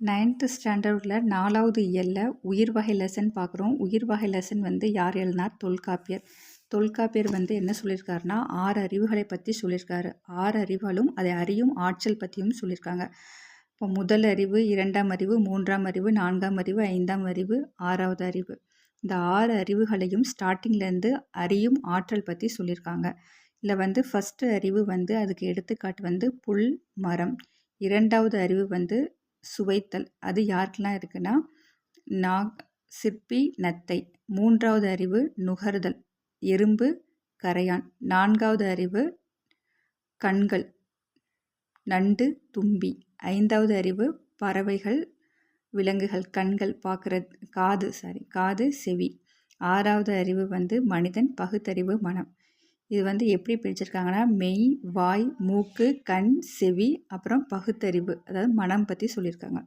Ninth ஸ்டாண்டர்டில் நாலாவது இயலில் உயிர் வகை லெசன் பார்க்குறோம். உயிர் வகை லெசன் வந்து யார் எழுதினார்? தொல்காப்பியர். தொல்காப்பியர் வந்து என்ன சொல்லியிருக்காருன்னா ஆறு அறிவுகளை பற்றி சொல்லியிருக்காரு. ஆறு அறிவுகளும் அதை அறியும் ஆற்றல் பற்றியும் சொல்லியிருக்காங்க. இப்போ முதல் அறிவு இரண்டாம் அறிவு மூன்றாம் அறிவு நான்காம் அறிவு ஐந்தாம் அறிவு ஆறாவது அறிவு. இந்த ஆறு அறிவுகளையும் ஸ்டார்டிங்லேருந்து அறியும் ஆற்றல் பற்றி சொல்லியிருக்காங்க. இதில் வந்து ஃபஸ்ட்டு அறிவு வந்து அதுக்கு எடுத்துக்காட்டு வந்து புல் மரம். இரண்டாவது அறிவு வந்து சுவைத்தல். அது யாருக்கெல்லாம் இருக்குன்னா நாக் சிற்பி நத்தை. மூன்றாவது அறிவு நுகர்தல். எறும்பு கரையான். நான்காவது அறிவு கண்கள். நண்டு தும்பி. ஐந்தாவது அறிவு பறவைகள் விலங்குகள் கண்கள் பார்க்குறது. காது சாரி காது செவி. ஆறாவது அறிவு வந்து மனிதன் பகுத்தறிவு மனம். இது வந்து எப்படி பிரிச்சிருக்காங்கன்னா மெய் வாய் மூக்கு கண் செவி அப்புறம் பகுத்தறிவு அதாவது மனம் பற்றி சொல்லியிருக்காங்க.